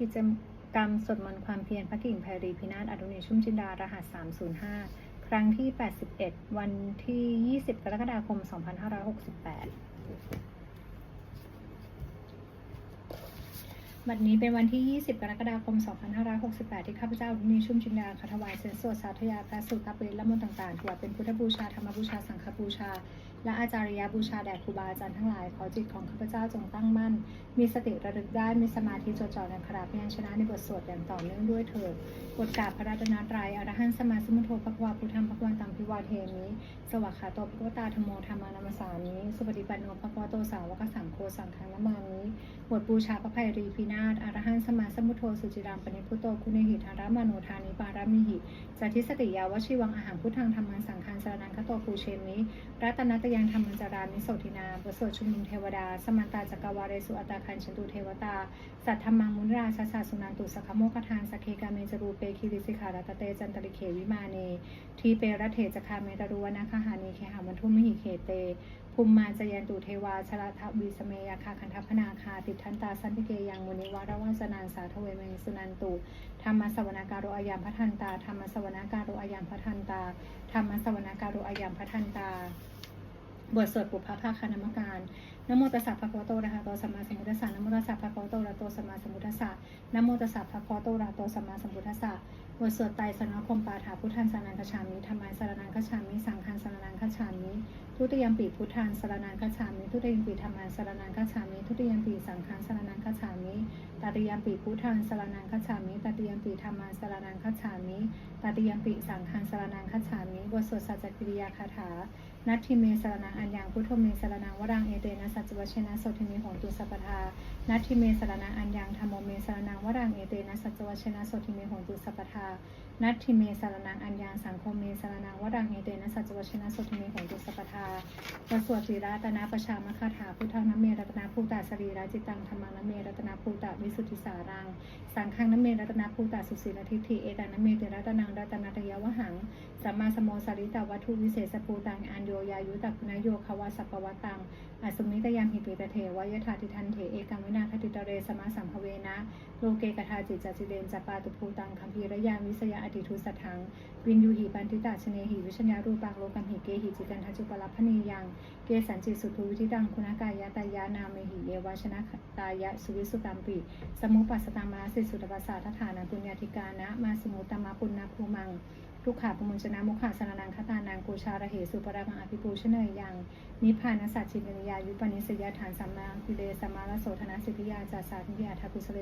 กิจกรรมสวดมนต์ความเพียรพระกิ่งไพรีพินาศอดุเนชุ่มจินดารหัส 305 ครั้งที่ 81 วันที่ 20 กรกฎาคม 2568บัดนี้เป็นวันที่ 20 กรกฎาคม 2568 ที่ข้าพเจ้ารุณีชุ่มจินดาขถวายเสียงสวดสาธยายพระสูตรพระปริตและมนต์ต่างๆถวายเป็นพุทธบูชา ธรรมบูชา สังฆบูชา และอาจาริยบูชาแด่ครูบาอาจารย์ทั้งหลาย ขอจิตของข้าพเจ้าจงตั้งมั่น มีสติระลึกได้ มีสมาธิจดจ่อในคราพยัญชนะในบทสวดอย่างต่อเนื่องด้วยเถิดบทกาบพระรัตนตรัยอรหันตสมมาสมุทโธภควาพุทธังภควันตังพิวาเทมิสวากขาโตภควตาธโมธรรมานามาสามิสุปฏิปันโนภควโตสาวกสังโฆสังฆนามามิบทบูชาพระภัยรีพินาศอรหันตสมมาสมุทโธสุจิรังปณิพุตโตคุณหิธารามโนทานิปารามิหิจัติสติยาวชิวังอาหารพุทธังธรรมังสังฆังสรนังคโตปูเชมิรัตนตยยังธรรมังจารามิโสทินาบสวดชุมนุมเทวดา สมันตาจักรวาเรสุอัตาคันชนตุเทวตา สัทธรรมังมุนราชาสาสุนันตุสขโมคทานสเคกาเมจรูเปคิริสิขารัตเตจันตริเขวิมาเน ทีเปรเถจคาเมตรุวนาคหานีเคหามันทุมหิเขเตภูมิมาจยันตุเทวาชลทวีสเมยคาคันทัพนาคาติทันตาสันติเกยังมุนิวารวัสนันสาทเวเมสุนันตุธรรมสวนาการโรอายามพัทันตาธรรมสวนาการโรอายามพัทันตาธรรมสวนาการโรอายามพัทันตา บทสวดปุพพะภาคานามการนโมตัสสะภะคะวะโตอะระหะโตสัมมาสัมพุทธัสสะนโมตัสสะภะคะวะโตอะระหะโตสัมมาสัมพุทธัสสะนโมตัสสะภะคะวะโตอะระหะโตสัมมาสัมพุทธัสสะบทสวดไตรสนคมปาถาพุทธันสรนังคฉามิธรรมังสรนังคฉามิ สังฆังสรนังคฉามิ ทุติยมปีพุทธังสรนังคฉามิ ทุติยมปีธรรมังสรนังคฉามิ ทุติยมปีสังฆังสรนังคฉามิตติยมปีพุทธังสรนังคฉามิ ตติยมปีธรรมังสรนังคฉามิ ตติยมปีสังฆังสรนังคฉามิ บทสวดสัจจกิริยาคาถา นัตถิเมสรนังอัญญังพุทโธเมสรนังวรังเอเตนะสัจจวชนะโสทิเมโหตุสัพพทานัตถิเมสรนังอัญญังธรรมโมเมสรนังวรังเอเตนะสัจจวชนะโสทิเมโหตุสัพพทานัตถิเมสรนังอัญญังสังโฆเมสรนังวรังเอเตนะสัจจวชนะโสทิเมโหตุสัพพทาบทสวดสีรัตนาประชามคาถาพุทธังนเมรัตนาภูตาสรีราจิตังธรรมังนเมรัตนาภูตาวิสุทธิสารัง สังฆังนเมรัตนาภูตาสุสีลทิฏฐิเอตันเมเตรัตนังรัตนาตยวหังสัมมาสมโมสาริตาวัตถุวิเศษปูตังอันโยยายุตักคุณโยคาวาสัพพวตัง อสุมิตยามหิปิตเถวายถาติทันเถเอกังวินาคติตเรสมาสัมภเวนะ โลเกกทาจิตจัจิเรนจปาตุภูตังคัมภีรยานวิสยาอติทุสัทธัง วินยูหิปันติตาชเนหิวิชญารูปังโลกัมหิเกหิจิกันทัจุปลัพนียัง เกสันจิสุทุวิธิตังคุณากายะตายานาเมหิเยวาชนะตายะสุวิสุตัมปิสมุปัสตังมาสิสุตปัสสะทฐานังปุญญาธิกานะมาสมุตตมะปุณณภูมัง ทุกขาปมุญชนะมุขาสนานังคตานังกูชาระเหสุปรังอภิปูชเนยยังนิพพานสัจจินิยายุปนิสยฐานสัมมาคิเลสมาลโสธนาสิทธิยาจาสาธิยาทักุสเล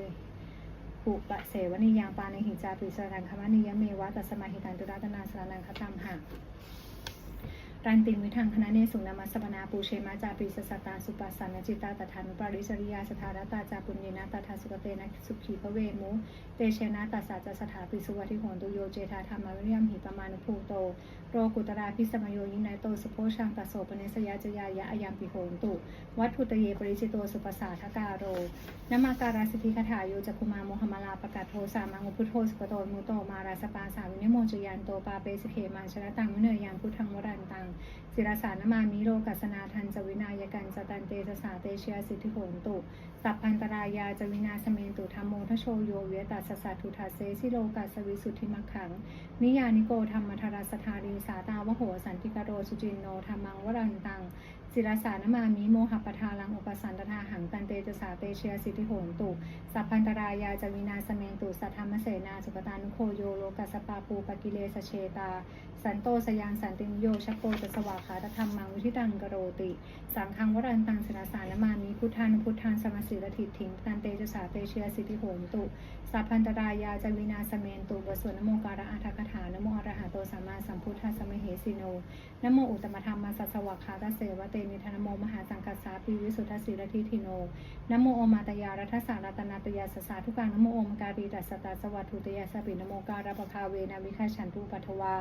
ปุปะเสวนิยังปาในหิจาปิสรังคมนิยเมวะตัสมาหิตันตุรัตนาสนานังคตังหะ ตันติมิทังคณะเนสุนามัสปนาปูเชมาจาปิสสตตาสุปัสสานจิตาตถานุปาริสริยาสถารตาจาปุญญนาตถาสุกเตนะสุขีพระเวมุเตเชนะตัสสะจะสถาปิสุวัติโหนตุโยเจธาธรรมวิริยมหิปมานุภูโต โรกุตราพิสมโยยินายโตสุโพชังตัสโสปเนสยาจยายะอายามปิโหนตุ วัตถุตเยปริจิโตสุปสาทกาโรนมาการาสิทธิคาถาโยจักุมาโมหมาลาปะกาศโทสามังุพุทโธสุปโตมุโตมาราสปาสาวินิโมจยันโตปาเปสิเคมาชนะตังวิเนยยังพุทธังวรันตัง ศิรสานมามิโลกัสนาทันจวินายกันจตันเตสสาเตเชียสิทธิโหนตุ สัพพันตรายาจวินาสเมนตุธรรมโมทโชโยเวตัสสะทุทาเซสิโลกัสวิสุทธิมังขัง นิยานิโกธรรมธารสธารีสาตาวโหสันติกโรสุจินโนธรรมังวรันตังศิรสานมามิโมหปทาลังอุปสันตทาหังตันเตจสาเตเชียสิทธิโหนตุสัพพันตรายาจวินาสเมนตุสัทธรรมเสนาสุปตานุโคโยโลกัสสปาปูปกิเลสเชตา สันโตสยังสันติโยชโกจสวาขาตธรรมังวิธิตังกโรติ สังฆังวรันตังสนาสานมามิพุทธานุพุทธานสมสีรถิถิงตันเตจสาเตเชียสิทธิโหนตุสัพพันตรายาจวินาสเมนตุบสวดนโมการะอาทัคถานโมอรหัตโตสัมมาสัมพุทธัสสมเหสิโนนโมอุตมธรรมมาสัสวะคาตเสวะเตมิธนโมมหาสังกัสสาปีวิสุทธสีรทิทิโนนโมโอมาตยารัทสารัตนาตยาสสาทุกังนโมโอมการีตัสตาสวัตถุตยาสปินโมการะปะคาเวนาวิคาชันตุปัทวา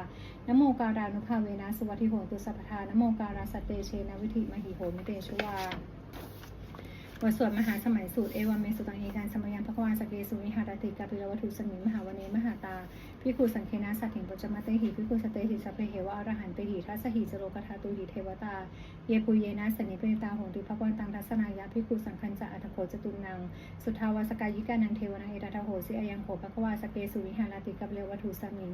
นโมการานุภาเวนะสุวัติโหตุสัพพทานโมการาสตเตเชนะวิธิมหิโหมิเตชวา บทสวดมหาสมัยสูตรเอวาเมสุตังเอการสมยังพระควานสเกสุวิหารติกาปิรวัตถุสมิมหาวเนมหาตาพิคุสังเคนะสัตถิงปจมะเตหิพิคุสเตหิสัพเพเหวะอรหันเตหิทัสหิจโรกทาตุหิเทวตา เยปุเยนะสนิเปริตาโหติภควันตังทัสนายะพิคุสังคัญจะอัตโขจตุนังสุทาวาสกายิกานังเทวนาเอตตาโหสิอายังโขภควาสเกสุวิหารติกับเลวัตถุสมิง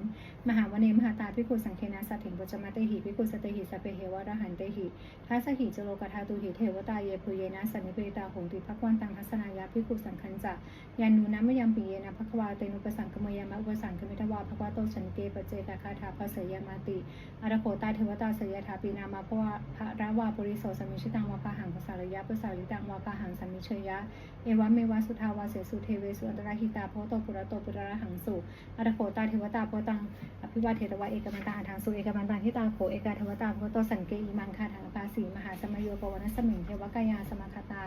มหาวเนมหาตาพิคุสังเคนะสัตถิงปจมะเตหิพิคุสเตหิสัพเพเหวะอรหันเตหิทัสหิจโรกทาตุหิเทวตาเยปุเยนะสนิปริตาโหติภควันตังทัศนายะพิคุสังคัญจะยานูนะมยามปีเยนะภควาเตนุปสังกมยามะอุปสังกมิทวาภควาโตฉันเกปเจกะคาถาภเสยมาติอารโคตาเทวตาเสยถาปีนามาภวะพระราวาปุริโสสมิชิตังวาปะหังภาษารยะภาษาลิตังวาปะหังสมิเชยะเอวะเมวะสุทาวาเสสุเทเวสุอันตราหิตาโพโตปุระโตปุระระหังสุอารโคตาเทวตาโพตังอภิวาเทตวะเอกมันตาหาทางสุเอกมันตังทิตาโขเอกาเทวตาโพโตสันเกอิมังคาถางปาสีมหาสมโยปวนัสมิงเทวกายาสมาคตา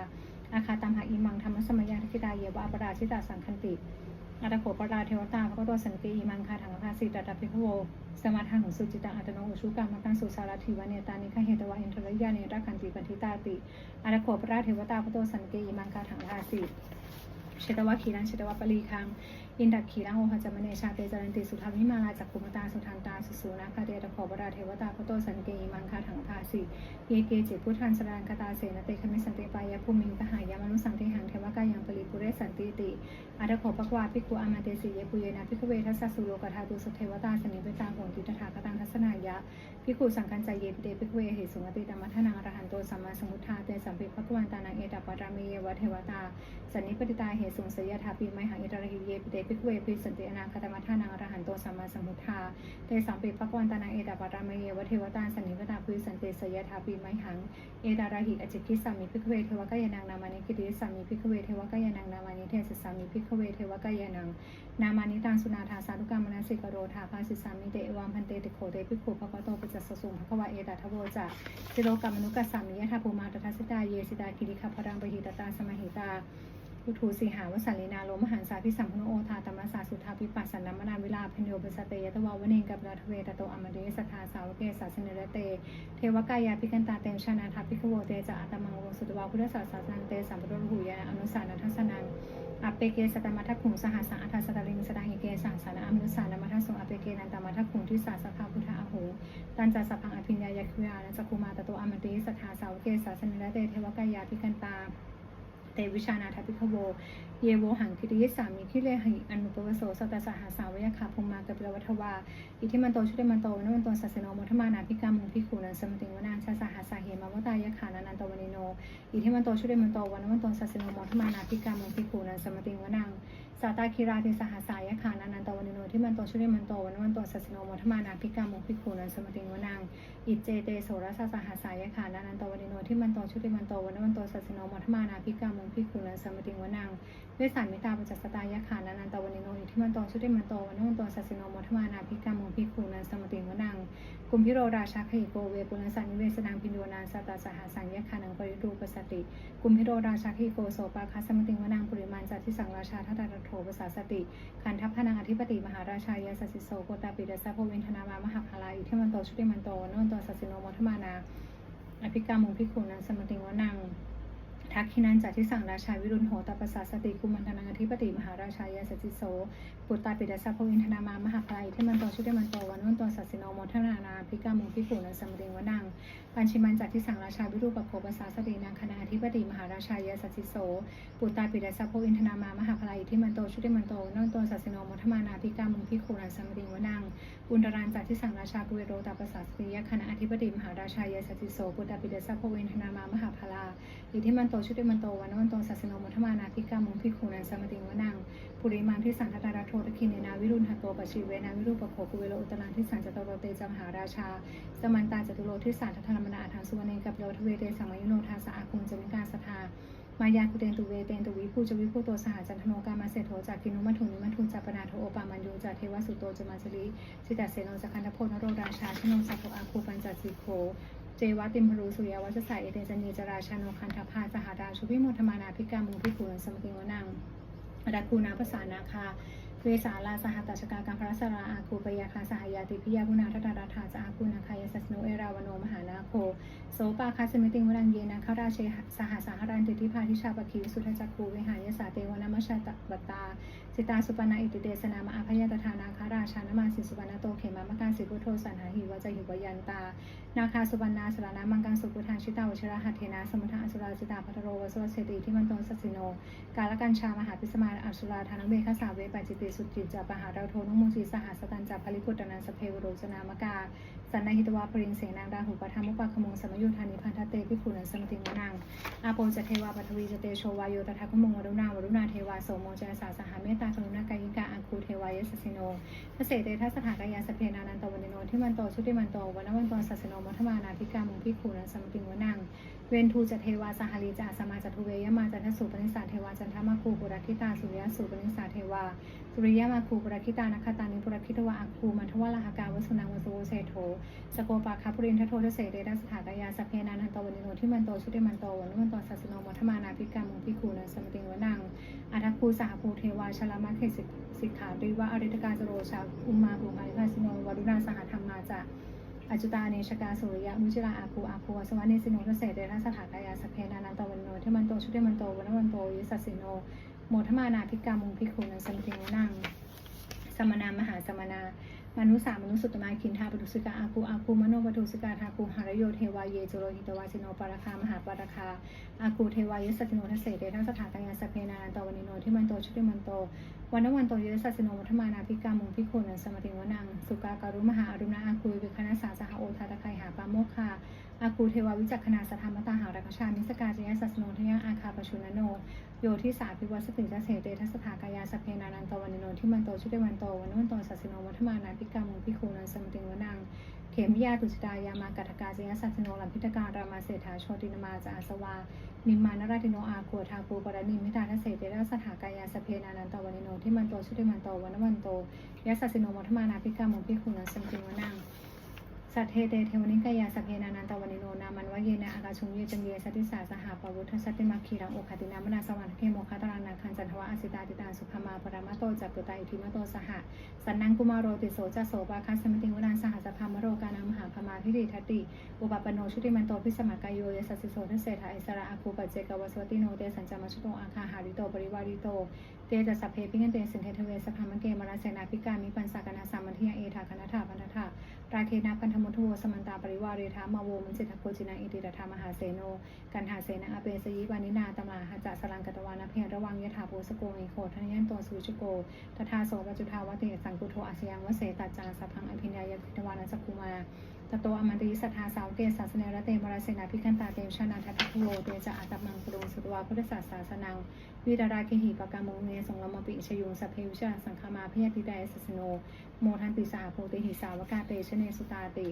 อาคาตามหาอิมังธรรมสมัยยาทิตาเยวะอปราชิตาสังคันติ อัตโขปราเทวตาพระตัวสันติอิมังคาถังคาสิตตัพพิโวสมาทังสุจิตังอัตโนอุชุกรรมตังสุสารถิวเนตานิคเหตวะอินทรยาเนรักันติปันทิตาติอัตโขปราเทวตาพระตัวสันติอิมังคาถังคาสิเชตวะขีรังเชตวะปรีคัง อินดักขีรังโอหจามเนชาเตจรันติสุธรรมิมาลาจักกุมตาสุทันตาสุสูนาคาเตตะขอบราเทวตาพระโตสันเกอิมังคาถังคาสิเยเกจิพุทธันสรานกตาเสนเตคมิสันติปายภูมิงกหายามนุสังติหังเทวกายังปริปุเรสันติติอาตโขปกวาภิกขุอามาเตสิเยปุเยนะภิกขเวทัสสุโลกธาตุสเทวตาสนิปตาโหติตถาคตังทัสนายะภิกขุสังกันใจเยปเตภิกขเวเหสุงติตมัทนังอรหันโตสัมมาสมุทธาเตสัมปิภควันตานังเอตปารามีเยวเทวตาสันนิปติตาเหสุงสยถาปีไมหังอิตรหิเยปิเตภิกเวภิสันติอนาคตมัทนังอรหันโตสัมมาสัมพุทธาเตสัมปิภควันตานังเอตปารามีเยวเทวตาสันนิปตาภิสันติสยถาปีไมหังเอตาราหิอจิกิสามิพิกเวเทวกายนางนามานิกิติสามิพิกเวเทวกายนางนามานิเทศสามิพิกเวเทวกายนางนามานิตังสุนาทาสาธุกรรมนาสิกโรธาภาสิสามิเตวังพันเตติโขเตปิโขภควโตปัจจสสุงภควะเอตาทโวจะสิโลกรรมนุกัสสามิยะทาภูมาตถาสิตาเยสิตาคิริคพรังปหิตตาสมหิตา พุทูสีหาวสันลินาโลมหันสาพิสัมพโนโอทาตมสาสุทาพิปัสสนมนาวิลาพนโยปสเตยตวาวเนงกับราทเวตโตอมเดสทาสาวเกสาสเนรเต เทวกายาพิกันตาเตมชนาทาพิกโวเตจะอัตมังวงสุตวาพุทธศาสนาเตสัมปโรหูยาอนุสานัทัสนังอเปเกสตมัทขุงสหัสสะอัทสตลิงสดาหิเกสังสานะอนุสานมัทสุงอเปเกนันตมัทขุงทิสาสภาพุทธอาหูตันจัสพังอภิญญายคุยานะจักุมาตโตอมเตสทาสาวเกสาสเนรเตเทวกายาพิกันตา เตวิชานาทพิพโว เยโวหังคิริยสามีคิเลหิอนุปวโสสตสหาสาวยคาพงมากับเรวัทวา อิทิมันโตชุติมันโตวนวันโตสัสโนมุทมานาพิกามุงพิคูนันสมติงวนาชาสหาสาเหมาวตายคานานันตวนิโน อิทิมันโตชุติมันโตวันวันโตสัสโนมุทมานาพิกามุงพิคูนันสมติงวนัง สาตาคิราติสหัสายขานานันตวนิโนที่มันโตชุริมันโตวันวันโตสัสสโนมุทมานาพิกามุงพิคูนันสมติงวนังอิเจเตโสรสสหัสายขานานันตวนิโนที่มันโตชุริมันโตวันวันโตสัสสโนมุทมานาพิกามุงพิคูนันสมติงวนัง เวสสันมิตาปัจจสตายะขานานันตวนิโนอิทิมันโตชุติมันโตวันวันโตสัสสโนมุทมานาพิกามุงพิคูนันสมติงวนังกุมพิโรราชาขิโกเวปุณสันนิเวสนังพินโยนาสตาสหาสังยคานังปริรูปสติ กุมพิโรราชาขิโกโสปาคัสสมติงวนังปุริมันจัตทิสังราชาทัตตาโถภาษาสติขันทัพพนังอธิปติมหาราชายาสสิโสโกตาปิเดสะโพวินทนามามหาภาลาอิทิมันโตชุติมันโตวโนนโตสัสสิโนมัทมานาอภิกามุงพิคุนันสมติงวนัง ทักขินันจัดที่สั่งราชาวิรุณโหตปัสสาสติคุมันธนังอธิปติมหาราชายาสจิโสปุตตาปิดาสะพอินทนามามหาภลายที่มันโตชุติมันโตวันวันตสัสสิโนโมทนานาพิกามุพิขุนัสมเริงวนัง ปัญชิมันจัตที่สังราชาวิรูปโภปสาสตินางคณาธิปติมหาราชายาสัสิโส ปุตตาปิดาสะพวินทนามามหาภลายที่มันโตชุติมันโตวันนโตสัสสิโนโมทมานาพิกามุงพิขุนันสมริงวนังอุนตรานจัตที่สังราชากุเวโรตาปสาสติยคณะอธิปติมหาราชายาสัสิโสปุตตาปิดาสะพวินทนามามหาภลาอิทิมันโตชุติมันโตวันวันโตสัสสโนมุทมานาพิกามุงพิคูนันสมติงวนัง ปุริมังที่สังคตาราโทตะคินเนนาวิรุณหโตปชิเวนาวิรูปโคกุเวโลอุตรังที่สังจตโรเตจมหาราชา สมันตาจตุโลที่สันทัทธรรมนาทางสุวรรณกับโลทเวเตสังมยุโนทาสะอาคุงจมิกาสทามายาคุเตนตุเวเตนตุวิภูจวิภูโตสหจันทโนกามาเศรษโธจากกินุมัทุนิมัทุนจัปนาโทโอปามันยูจากเทวสุโตจมาจลิสิตาเสโนจักันทพนโรราชาชโนสัพโพอาคูปัญจสิโคเจวัติมพรูสุริยวัชสายเอเตจนีจราชาโนคันทพาสหดาชุพิโมทมานาพิกามุพิกุลสมติงวนัง อดาคูนาภาษานาคา เวสาลาสหตตชกากัมพระสราอาคูปยาคาสหายาติพิยาพุนาทตาราธาจาอาคูนาคายสัสโนเอราวโนมหานาโคโสปาคาสมิติงวรังเยนะขาราเชสหสาหรันติทิพาทิชาปคีวิสุทจักคูวิหายสาเตวนามชาตบตาสิตาสุปนาอิติเดสนามะอภยตทานาคาราชานมาสิสุปนาโตเขมามการสิพุโธสันหาหิวจะหิวยันตานาคาสุปนาสรนามังกังสุปุทางชิตาวชิระหัตเทนะสมุทาอสุราจิตาพัทโรวสวเสติที่มันโตสัสสิโน กาลกันชามหาพิสมาอสุราธานเมฆสาเวปัจิติสุจิตจาปหาเราโทนุมุสีสหัสตันจาภลิพุตนันสเพวโรจนามกาสันนหิตวาปริงเสนางดาหุปธรรมุปะขมงสมยุทธานิพันธเตพิขุนันสมติงวนังอาโปจเทวาปทวีจเตโชวายโยตถาคมงวรุณาวรุณาเทวาโสโมจนสาสหาเมตตากรุณากายิกาอัง สสิโนทเสเตทัสถากายาสเพนานันตวันโนที่มันโตชุติมันโตวันวันโตสัสสิโนมัทมานาภิกามุงพิคูนัสมติงวนัง เวนทูจเทวาสหาลีจาสมาจทุเวยมาจันทสุปนิสาเทวาจันทมาคูปุรคิตาสุริยสุปนิสาเทวาสุริยมาคูปุรคิตานคตานิปุรคิตวะอักคูมันทวะลหกาวสุนังวสุโวเศโธสโกปาคาปุรินทโททเสเดทัสถากายาสเพนานันตวันโนที่มันโตชุติมันโตวันวันโตสัสโนมัทมานาภิกามุพิคูนันสมติงวนังอัทคูสหภูเทวาชลามาเขสิกขาริวะอริตกาจโรชาอุมาภูมาลิภาสิโนวรุณาสหธรรมาจะ อจุตาเนชกาสุริยะมุจิราอาคูอาคูวสวะเนสิโนทเสเดทัสถากายาสเพนานันตวันโนที่มันโตชุติมันโตวันวันโตยิสัสสิโนโมทมานาภิกามุงพิคูนันสัมติงวนังสมนามหาสมนามนุสามนุสุตมาคินทาปทุสิกาอาคูอาคูมโนปทุสิกาทาคูหารโยเทวาเยจุโรหิตวาจิโนปาราคามหาปาราคาอาคูเทวายสสติโนทเสเดทัสถากายาสเพนานันตวันิโนที่มันโตชุติมันโต วันนวันโตเยสัสสิโนมัทมานาภิกามุงพิคนันสมติงวนัง สุกาการุมหาอรุณาอาคูวิคณาสาสหโอทาตะไคหาปาโมคาอาคูเทวาวิจักขณาสธรรมตาหารักชามิสกาจยสัสโนทยังอาคาปชุนโน โยที่สาพิวัสติจเสเตทัสถากายาสเพนานันตวันโนที่มันโตชุติวันโตวันนวันโตสัสโนมัทมานาภิกามุงพิคนันสมติงวนัง เขมิยาตุจดายามากัตกาเจยสัจโนลัมพิตการรามาเศรษฐาโชตินมาจาอาสวา นิมมานราติโนอาคัวทาปูปรณิมิตาทเสเตระสถากายาสเพนานันตวันโนที่มันโตชุติมันโตวันนวันโตยสัจโนมัทมานาภิกามุพิคุณสัมติมวนัง สัทเทเตเทวนิกายาสเพนานันตวันิโนนามันวะเยนะอากาชุงเยจังเยสัติสาสหาปวุฒสัตติมาคีรังโอคตินามนาสวรรคเขโมคาตรังนาคันจันทวะอสิตาติตาสุขมาปรมาโตจัตุตาอิทิมโตสหะสันนังกุมารโรติโสจะโสปาคัสมติวนันสหสพามโรกานังมหาพมาทิฏฐิทัตติอุปปโนชุติมันโตพิสมักายโยยสัสสิโสทเสถาอิสระอาคูปัจเจกวสวติโนเตสัญจามัชโตอาคาหาริโตปริวาริโตเตจะสัพเพปิกันเตสินเทเทเวสพามเกมราเสนาพิกามิปันสากนาสามัญทิยเอทาคณถาพันธา ราเคนะพันธมุทโวสมันตาปริวาเรธามาโวมุจิตโกจินาอิติรธามหาเสโน กันหาเสนาอเปสยิวานินาตมาหจะสลังกตวานาเพระวังยถาโพสโกเอโคทนยันตัวสุจโกตทาโสปจุทาวเตสังกุโทอาสยังวเสตัจจาสัพพังอภิญญายพิทวานัสกุมา ตโตอมันติสัทธาสาวเกศาสนระเตมราเสนาพิคันตาเตมชนาทัตถโลเตจะอาตมังกรุงสุตวาพุทธศาสาสนังวิดารากิหิปกามงเนสงลมปิชยุงสเพวิชาสังคามาพยติไดสสโน โมทันติสาโพติหิสาวกาเตชเนสุตาติ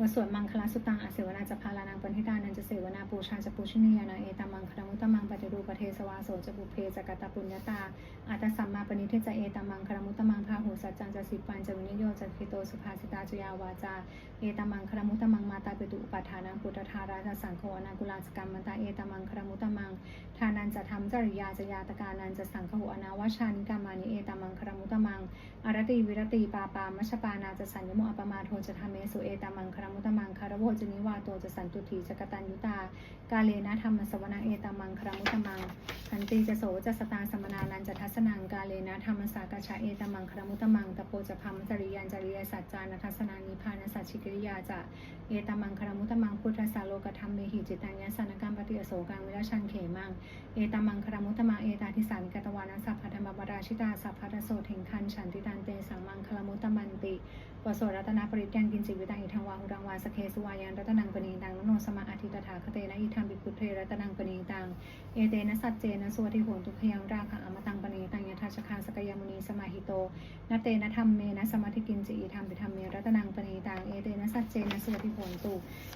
วสวดมังคลาสุตังอเสวนาจะพาลานังปณิตานันจะเสวนาปูชาจะปูชนียานาเอตามังคารมุตตมังปฏิรูปเทสวาโสจะปุเพจะกตปุญญาตาอัตสัมมาปณิเทจะเอตามังคารมุตตมังพาหูสัจจังจะสิปันจะวินิโยจะคิโตสุภาสิตาจุยาวาจาเอตามังคารมุตตมังมาตาเปตุปัฏฐานังปุตตทาราชสังโฆอนากุลาสกรรมมันตาเอตามังคารมุตตมังทานันจะทำจริยาจยาตกานันจะสังฆหุอนาวชานิกามานิเอตามังคารมุตตมังอารติวิรติปาปามัชปานาจะสัญญโมอปมาโทจะทำเมสุเอตามังคารมุตมังคารโวจนิวาโตจะสันตุถีจะกตัญยุตา กาเลนะธรรมสวนาเอตามังคารมุตมังขันติจะโสจะสตาสมนานันจะทัสนังกาเลนะธรรมสากชาเอตามังคารมุตมังตะโพจะพัมจริยันจริยสัจจานัทัสนานิพานสัจฉิกิริยาจะเอตามังคารมุตมังพุทธสาโลกธรรมเมหิจิตัญญสานกัมปฏิอโศกังวิราชันเขมังเอตามังคารมุตมังเอตาทิสานิกตวานัสสัพพธรรมบราชิตาสัพพะโสเถงคันฉันติตันเตสังมังคารมุตตมันติ วโสรัตนาปริยังกินจิวิตังอิทังวาหุรังวาสเคสุวายันรัตนังปณีตังนโนสมาอธิตถาคเตนะอิทังบิพุทเทรัตนังปณีตังเอเตนะสัจเจนะสวติโหนตุขยังราคะอมตังปณีตังยทัชคาสกยมุนีสมาหิโตนเตนะธรรมเมนะสมาธิกินจิอิธรรมปิธรรมเมรัตนังปณีตังเอเตนะสัจเจนะสวติโหนตุ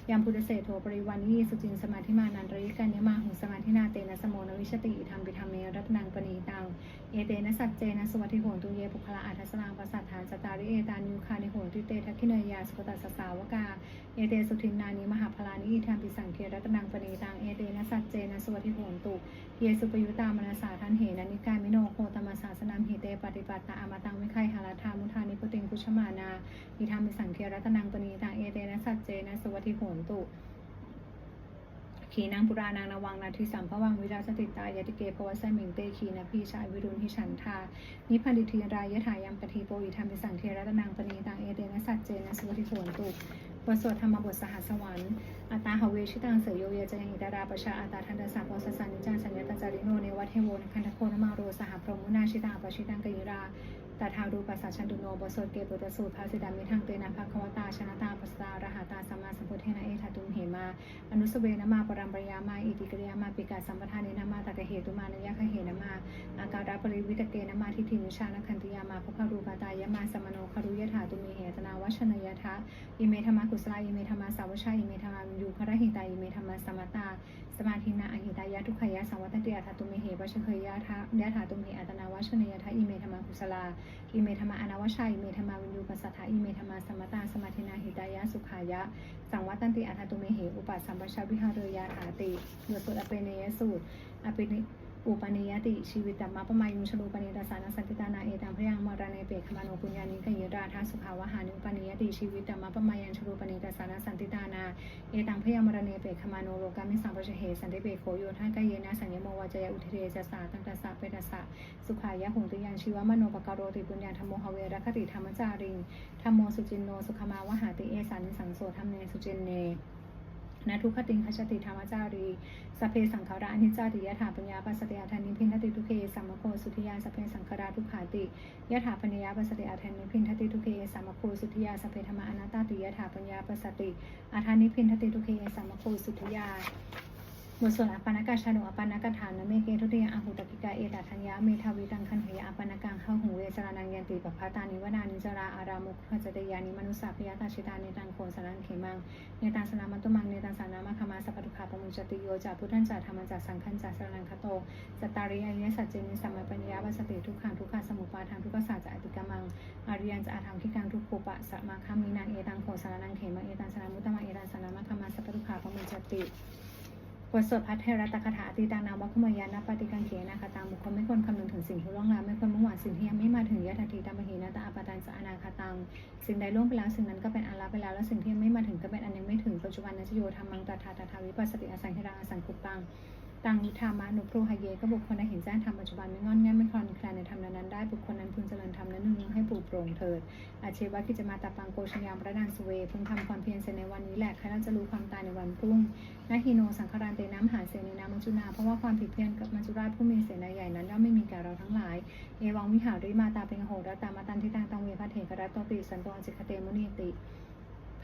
ยามพุทธเศโทปริวันนิสุจินสมาธิมานันริกัญญมาหุสมาธินาเตนะสโมนวิชติอิธรรมปิธรรมเมรัตนังปณีตังเอเตนะสัจเจนะสวัสดิโหนตุเยปุคละอัทสนังปัสสัทธานสตาริเอตานิวคานิโหน ติเตทักขิเนยยาสุตัสสาวกา เอเตสุทินนานิมหาพลานิอิทัมปิสังเทรัตนังปณีตัง เอเตนะสัจเจนะสวัสดิโหนตุ เยสุปยุตามนาสาทันเหนันิกายมิโนโคตมสาสนามหิเตปฏิปัตตาอมตังวิไคหาราธามุทานิพุติงกุชมานาอิทัมปิสังเทรัตนังปณีตัง เอเตนะสัจเจนะสวัสดิโหนตุ ขีนางปุรานางนวังนาทิสัมภวังวิราสติตายติเกภวสมิงเตขีนะพีชายวิรุณหิฉันทา นิพันดิทีรายยถายามปทีโปอิธรรมิสังเทระนางปณีตังเอเตนะสัจเจนะสุวิโสนตุ บทสวดธรรมบทสหัสวรรค์อัตตาหเวชิตังเสยโยเยจยังอิตาราปชาอัตตาทันตสัพพสสานิจังสัญญาตจาริโนเนวัตเทโวนคันทโคนมาโรสหพรหมุนาชิตังปชิตังกยิราตถารูปัสสะชันตุโนบทสวดเกปุตสูตรภาสิดามิทังเตนะภควตาชนะตาปัสตารหาตาสัมมาสัมพุทเทนะเอทัตุมเหมา อนุสเวนะมาปรัมปรยามาอิติกริยามาปิกาสัมปทานินามาตกะเหตุมานยะคะเหนะมาอาการะปริวิตเกนะมาทิฏฐินุชานคันติยามาภคารูปาตายะมาสมโนคารุยถาตุมีเหตนาวัชนยทะอิเมธรรมากุสลาอิเมธรรมาสาวชาอิเมธรรมาวินยูคระหิตาอิเมธรรมาสมตา สมาธินาอหิตายะทุกขยะสังวัตติยถาตุมีเหวัชเคยยะทะยะถาตุมีอัตนาวัชนยทะอิเมธรรมากุสลาอิเมธรรมาอนาวชาอิเมธรรมาวินยูปัสสัทธาอิเมธรรมาสมตาสมาธินาหิตายะสุขายะสังวัตันติอัฏฐตุเมเหอุปัสสัมปชาวิหารยาถาติบทสวดอเปเนยสูตรอเปนิ อุปนิยติชีวิตตัมมะปมายุชลูปนิตสานสันติตานาเอตังพยังมรณเนเปกขมาโนปุญญานิกยิราทาสุขาวหานุปนิยติชีวิตตัมมะปมายังชลูปนิตสานสันติตานาเอตังพยังมรณเนเปกขมาโนโลกามิสังปชเหสันติเปโคโยทากายเยนะสัญญโมวาจยอุเทเรจสาตังตัสสะเปตสะสุขายะหงตุยังชีวมโนปกโรติปุญญาธรรมโมหเวรคติธรรมจาริงธรรมโมสุจินโนสุขมาวหาติเอสานิสังโสธรรมเนสุจินเน นะทุกขติงคชติธรรมจารีสเพสังขารานิจจาติยถาปัญญาปัสสติอาทานิพินทติทุเคสัมมโคสุทิยาสเพสังขาราทุขาติยถาปัญญาปัสสติอาทานิพินทติทุเคสัมมโคสุทิยาสเพธรรมอนัตตาติยถาปัญญาปัสสติอาทันนิพินทติทุเคสัมมโคสุทิยา บทสวดอปานกาชานุอปานกฐานเมเกทุติยอาหุตกิกาเอตัทัญญาเมทาวิตังคันเหยอปานกังเข้าหูเวสรานังยันติปภาตานิวนานิจราอารามุขจตยานิมนุสสพยาตาชิตาเนตังโคนสรังเขมังเนตังสนามัตตุมังเนตังสานามะคมาสัพพทุขาปมุจจติโยจาพุทธันจาธรรมจาสังขันจาสรนังคโตสตาริอริสัจเจนิสัมมาปัญญาวัสติทุกขังทุกขาสมุปาทางทุกขศาสจะอติกามังอาริยันจะอาธรรมที่กังทุกขุปะสมาคามินังเอตังโคสารังเขมังเอตังสนามุตมังเอตังสนามคมาสัพพุขาปมุจติ บทสวดพัทเทระตคาถาตีตังนามวัคคุมยานะปฏิกังเขนะคตังบุคคลไม่ควรคำนึงถึงสิ่งที่ล่วงลับไม่ควรมุ่งหวังสิ่งที่ยังไม่มาถึงยะถาทีตามหินะตาอปตันสานาคตังสิ่งใดล่วงไปแล้วสิ่งนั้นก็เป็นอันลับไปแล้วและสิ่งที่ยังไม่มาถึงก็เป็นอันยังไม่ถึงปัจจุบันนัจโยธรรมังตถาตถาวิปัสสติอสังขารังอสังคุปัง ตังนิธามานุพรูหเยก็บุคคลใดเห็นแจ้งธรรมปัจจุบันไม่งอนแง่ไม่คลอนแคลนในธรรมนั้นได้บุคคลนั้นพึงเจริญธรรมนั้นนึงให้ปูโปร่งเถิดอาเชวะกิจมาตาปังโกชยามระดานสเวพึงทำความเพียรเสร็จในวันนี้แหละใครเราจะรู้ความตายในวันพรุ่งนาฮีโนสังคารานเตน้ำหาเสนน้ำมัจจุนาเพราะว่าความผิดเพี้ยนกับมัจจุราชผู้มีเสนาใหญ่นั้นย่อมไม่มีแก่เราทั้งหลายเอวังวิหาริมาตาเป็นโหรตามาตันทิตังตังเวพระเถกรัตโตปิสันโตอจิคเตมุนีติ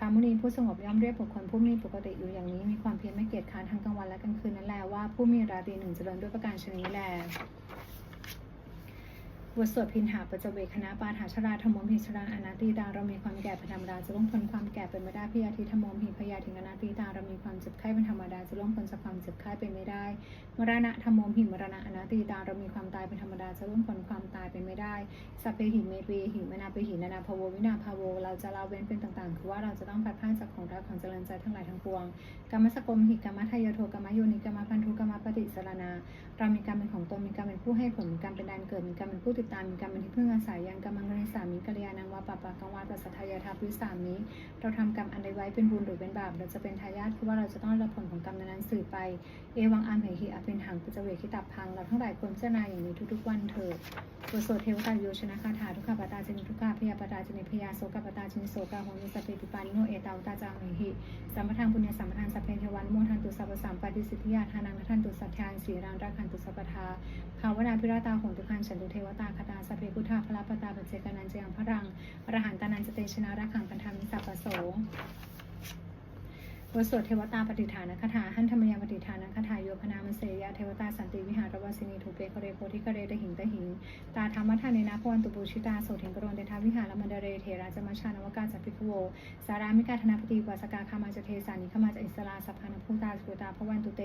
พรมุนีผู้สงบย่อมเรียกบุคคลผู้มีปกติอยู่อย่างนี้มีความเพียรไม่เกียจค้านทั้งกลางวันและกลางคืนนั่นแหละว่าผู้มีราตรีหนึ่งเจริญด้วยประการชนิดแล บทสวดพินหาปัจเจเวคณะปาถาชราธรรมมหิชราอนาตีตาเรามีความแก่เป็นธรรมดาจะล่วงพ้นความแก่เป็นไม่ได้พิยาธิธรรมมหิพยาธิอนาตีตาเรามีความเจ็บไข้เป็นธรรมดาจะล่วงพ้นจากความเจ็บไข้เป็นไม่ได้ มรณะธรรมมหิมรณะอนาตีตาเรามีความตายเป็นธรรมดาจะล่วงพ้นความตายเป็นไม่ได้สัพเพหิเมปีหิมนาเปหินานาภโววินาภโว เราจะละเว้นเป็นต่างๆ คือว่าเราจะต้องพัดพรากจากของรักของเจริญใจทั้งหลายทั้งปวงกรรมสกมหิกรรมทายโทกรรมโยนิกรรมพันธุกรรมปฏิสารนา เรามีกรรมเป็นของตนมีกรรมเป็นผู้ให้ผลมีกรรมเป็นแดนเกิดมีกรรมเป็นผู้ติตามมีกรรมเป็นที่พึ่งอาศัยยังกรรมังกรณิสามิกัลยาณังวาปะปะกังวาตัสสะทายาทาพิสามิเราทำกรรมอันใดไว้เป็นบุญหรือเป็นบาปเราจะเป็นทายาทคือว่าเราจะต้องรับผลของกรรมนั้นสืบไป เอวังอามเหหิอเป็นหังปุจเวคิตับพังเราทั้งหลายควรพิจารณาอย่างนี้ทุกๆวันเถิดบทสวดเทวตาโยชนะคาถาทุกขปตาจนิทุกขาพยาปตาจนิพยาโสกปตาจนิโสกาโหนิสเปติปานิโนเอตาวตาจาเหหิสัมปทานปุญญสัมปทานสัพเพเทวันโมทันตุสัพสัมปฏิสิทธิยาทานังทันตุสัทธานสีรังรักขันตุสัพพทาภาวนาพิราตาโหนตุคันฉันตุเทวตาคตาสัพเพกุทาพระปตาปัจเจกานันเจียงพระรังอรหันตานันจเตชนะรักขังกันธรรมิสัพปะโส บทสวดเทวตาปฏิฐานคาถาหันธรรมยาปฏิฐานคาถาโยพนามเสยาเทวตาสันติวิหารวสินีถูเปกเรโพธิกเรตหิงตหิงตาธรรมทานินาพวันตุปูชิตาโสถิงกรณเดทาวิหารมันเดเรเทราจมชานวกาจักพิกโว สารามิกาธนาปฏิวัสกาคามาจเทสานิขมาจอิสลาสัพพานภูตาสุตาพวันตุเต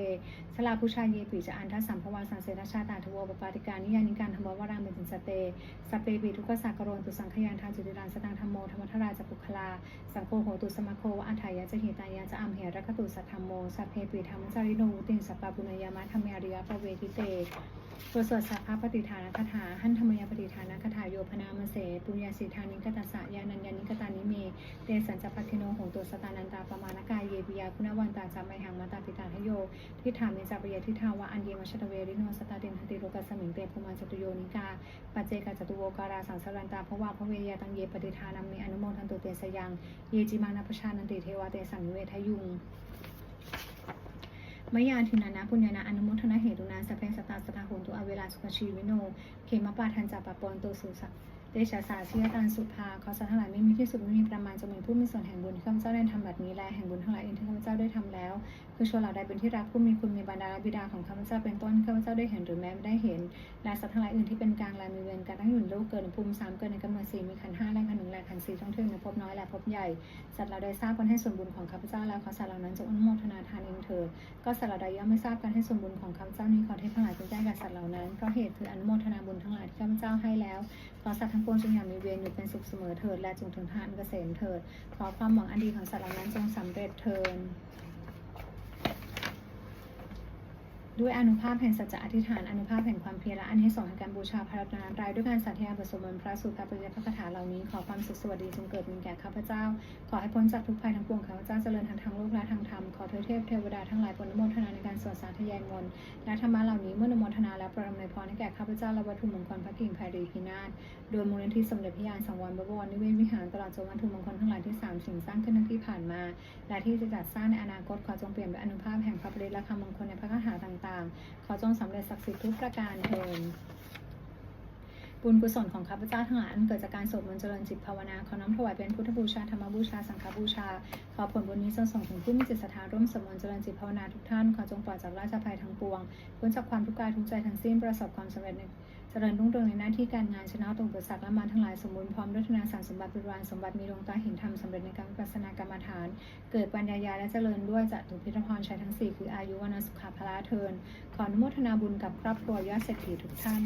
สลาผู้ชายเยปีจะอันทัสัมภวาสังเสนชาตาทวปปาติการนิยานิการธรรมวรามิติสเตสเปปีทุกสักกรณตุสังขยานทานจุติรานสตังธรรมโมธรรมทราจปุคลาสังโฆโหตุสมโควอัฏฐายะจะหิตายะจะอัมเหรักตุสัทธรรมโมสัพเพปิธรรมจาริโนุติงสัปปะปุณยามะธรรมยาริยะปะเวทิเต ตัวสวดสัพพะปฏิฐานคาถา หันธรรมยปฏิฐานคาถาโยพนามเส ปุญญาสิทธานิกตัสสะยานัญญานิกตานิเม เตสัญจปัคิโนโหตุสตานันตาปมาณกายเยปิยาคุณวันตาจามัยหังมาตาปิตาทโย ทิฏฐามิจาปเยทิฏฐาวะอันเยมชตเวริโนสตาเตนหติโลกัสมิงเตภูมาจตุโยนิกา ปัจเจกจตุโวการาสังสรันตาภวะพระเวยาตังเยปฏิทานัมเมอนุโมทันตุเตสยัง เยจิมานาปชานันติเทวาเตสังเวทยุง มยานทินานะปุญญานะอนุโมทนาเหตุนาสเพสตาสตาโหนตุอเวลาสุขชีวิโน เขมปาทันจัปปะปอนโตสุสะ เดชะสาเชียตันสุภาขอสัตว์ทั้งหลายไม่มีที่สุดไม่มีประมาณจงเป็นผู้มีส่วนแห่งบุญที่ข้าพเจ้าได้ทำแบบนี้และแห่งบุญทั้งหลายอื่นที่ข้าพเจ้าได้ทำแล้ว คือชนเหล่าใดเป็นที่รักผู้มีคุณมีบรรดาบิดาของข้าพเจ้าเป็นต้นข้าพเจ้าได้เห็นหรือแม้ไม่ได้เห็นและสัตว์ทั้งหลายอื่นที่เป็นกลางและมีเวรการตั้งอยู่ในโลกเกิดในภูมิสามเกิดในกำเนิดสี่มีขันห้าและขันหนึ่งและขันสี่ท่องเที่ยวในภพน้อยและภพใหญ่สัตว์เหล่าใดทราบกันให้ส่วนบุญของข้าพเจ้าแล้วขอสัตว์เหล่านั้นจงอนุโมทนาทานเองเถิดก็สัตว์เหล่าใดย่อมไม่ทราบกันให้ส่วนบุญของข้าพเจ้านี้ขอเทพทั้งหลายจงแจ้งแก่สัตว์เหล่านั้นเพราะเหตุคืออนุโมทนาบุญทั้งหลายที่ข้าพเจ้าให้แล้วขอสัตว์ทั้งปวงจงอย่ามีเวรอยู่เป็นสุขเสมอเถิดและจงถึงทานเกษมเถิด ขอความหวังอันดีของสัตว์เหล่านั้นจงสำเร็จเถิด ด้วยอนุภาพแห่งสัจจะอธิษฐานอนุภาพแห่งความเพียรและอันให้ส่งส์แห่งการบูชาพระรัตนตรัยด้วยการสัตยาบทสวดมนต์พระสูตรพรปริยพระคาถาเหล่านี้ขอความสุขสวัสดีจงเกิดมีแก่ข้าพเจ้า ขอให้พ้นจากทุกภัยทั้งปวงข้าพเจ้าเจริญทางทางโลกและทางธรรมขอเทวเทพเทวดาทั้งหลายปรนโมทนาในการสวดสาธยายมนต์และธรรมะเหล่านี้เมื่อนโมทนาแล้วประดำในพรให้แก่ข้าพเจ้าและวัตถุมงคลพระกิ่งไพรีพินาศโดยมูลนิธิสมเด็จพระยานสังวรบวรนิเวศวิหารตลอดจนวัตถุมงคลทั้งหลายที่สามสิ่งสร้างขึ้นทั้งที่ผ่านมา และที่จะจัดสร้างในอนาคตขอจงเปลี่ยนเป็นอนุภาพแห่งพระปริและคำมงคลในพระคาถาต่างๆ ขอจงสำเร็จศักดิ์สิทธิ์ทุกประการเทินบุญกุศลของข้าพเจ้าทั้งหลายอันเกิดจากการสวดมนต์เจริญจิตภาวนาขอน้อมถวายเป็นพุทธบูชาธรรมบูชาสังฆบูชา ขอผลบุญนี้จงส่งถึงผู้มีจิตศรัทธาร่วมสวดมนต์เจริญจิตภาวนาทุกท่าน ขอจงปลอดจากราชภัยทั้งปวงพ้นจากความทุกข์กายทุกใจทั้งสิ้นประสบความสำเร็จใน เจริญรุ่งเรืองในหน้าที่การงานชนะตรงอุปสรรคและมาทั้งหลายสมบูรณ์พร้อมด้วยธนาสารสมบัติบริวารสมบัติมีดวงตาเห็นธรรมสำเร็จในการวิปัสสนากรรมฐาน เกิดปัญญายาและเจริญด้วยจะถูกพิธพรชัยทั้งสี่คืออายุวันสุขภาละเทิน ขออนุโมทนาบุญกับครอบครัวยอดเศรษฐีทุกท่าน